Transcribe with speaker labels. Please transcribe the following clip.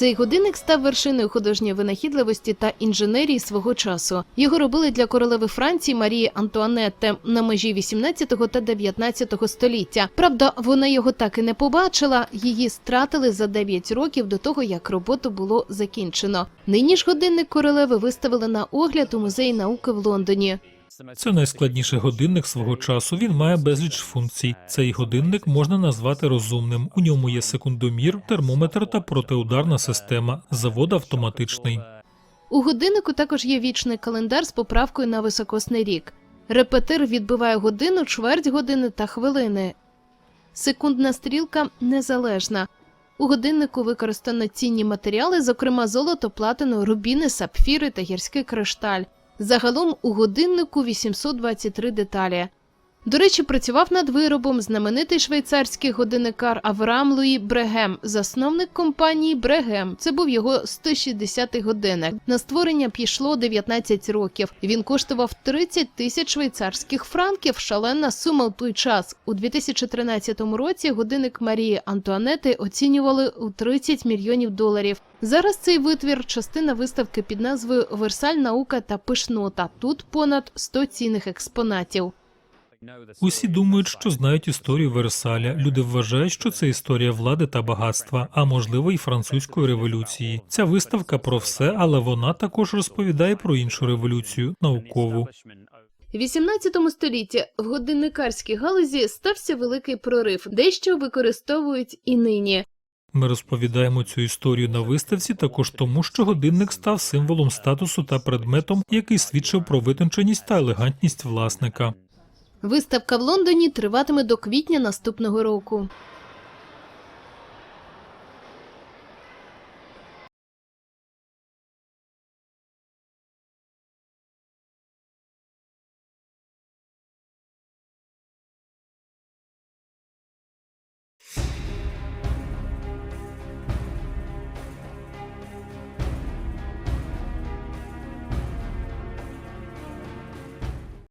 Speaker 1: Цей годинник став вершиною художньої винахідливості та інженерії свого часу. Його робили для королеви Франції Марії Антуанетти на межі 18 та 19 століття. Правда, вона його так і не побачила. Її стратили за 9 років до того, як роботу було закінчено. Нині ж годинник королеви виставили на огляд у музеї науки в Лондоні.
Speaker 2: Це найскладніший годинник свого часу. Він має безліч функцій. Цей годинник можна назвати розумним. У ньому є секундомір, термометр та протиударна система. Завод автоматичний.
Speaker 1: У годиннику також є вічний календар з поправкою на високосний рік. Репетир відбиває годину, чверть години та хвилини. Секундна стрілка незалежна. У годиннику використано цінні матеріали, зокрема золото, платину, рубіни, сапфіри та гірський кришталь. Загалом у годиннику 823 деталі. До речі, працював над виробом знаменитий швейцарський годинникар Авраам Луї Брегем, засновник компанії Брегем. Це був його 160-й годинник. На створення пішло 19 років. Він коштував 30 тисяч швейцарських франків. Шалена сума в той час. У 2013 році годинник Марії Антуанети оцінювали у 30 мільйонів доларів. Зараз цей витвір частина виставки під назвою Версаль наука та пишнота. Тут понад 100 цінних експонатів.
Speaker 2: Усі думають, що знають історію Версаля. Люди вважають, що це історія влади та багатства, а можливо, і французької революції. Ця виставка про все, але вона також розповідає про іншу революцію наукову.
Speaker 1: В 18 столітті в годинникарській галузі стався великий прорив, дещо використовують і нині.
Speaker 2: Ми розповідаємо цю історію на виставці також тому, що годинник став символом статусу та предметом, який свідчив про витонченість та елегантність власника.
Speaker 1: Виставка в Лондоні триватиме до квітня наступного року.